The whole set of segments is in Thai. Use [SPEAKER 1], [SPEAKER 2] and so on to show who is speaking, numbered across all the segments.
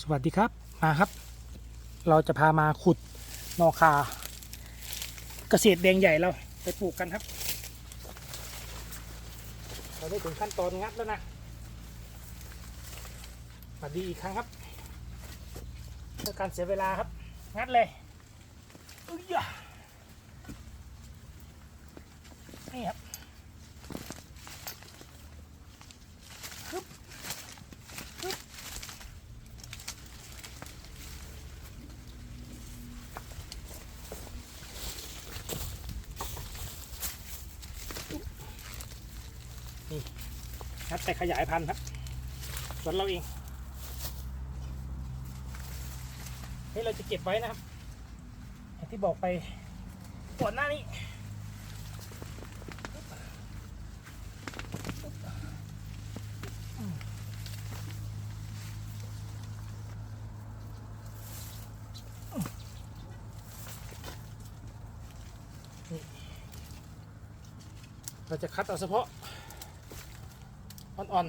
[SPEAKER 1] สวัสดีครับมาครับ เราจะพามาขุดนอคา เกษตรแดงใหญ่เราไปปลูกกันครับ เราได้ถึงขั้นตอนงัดแล้วนะสวัสดีอีกครั้งครับเพื่อการเสียเวลาครับ งัดเลยอุ๊ยอะนี่ครับ ครับแต่ขยายพันธุ์ครับสวนเราเองนี่เราจะเก็บไว้นะครับอย่างที่บอกไปก่อนหน้านี้เราจะคัดเอาเฉพาะ อ่อน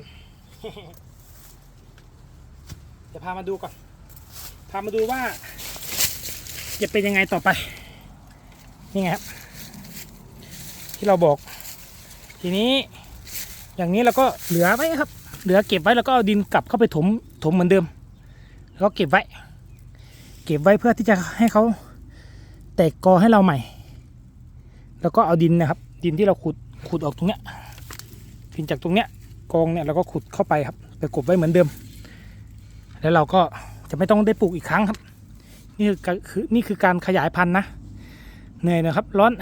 [SPEAKER 1] ๆจะพามาดูก่อน พามาดูว่าจะเป็นยังไงต่อไป นี่ไงครับ ที่เราบอก ทีนี้อย่างนี้เราก็เหลือไว้ครับ เหลือเก็บไว้แล้วก็เอาดินกลับเข้าไปถมถมเหมือนเดิม แล้วก็เก็บไว้ เก็บไว้เพื่อที่จะให้เขาแตกกอให้เราใหม่ แล้วก็เอาดินนะครับ ดินที่เราขุดขุดออกตรงเนี้ยดินจากตรงเนี้ย กองเนี่ยเราก็ขุดเข้าไปครับ ไปกบไว้เหมือนเดิม แล้วเราก็จะไม่ต้องได้ปลูกอีกครั้งครับ นี่คือนี่คือการขยายพันธุ์นะเหนื่อยนะครับ ร้อน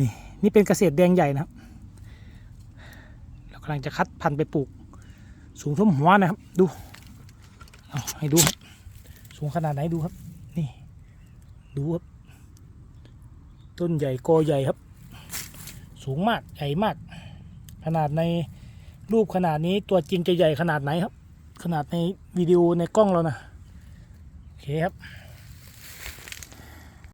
[SPEAKER 1] นี่นี่เป็นเกษตรแดงใหญ่นะครับ เรากำลังจะคัดพันธุ์ไปปลูก สูงท่วมหัวนะครับ ดูเอาให้ดูครับ สูงขนาดไหนดูครับ นี่ ดูครับ ต้นใหญ่กอใหญ่ครับ สูงมากใหญ่มาก ขนาดใน รูปขนาดนี้ตัวจริงจะใหญ่ขนาดไหนครับ ขนาดในวิดีโอในกล้องเรานะโอเคครับ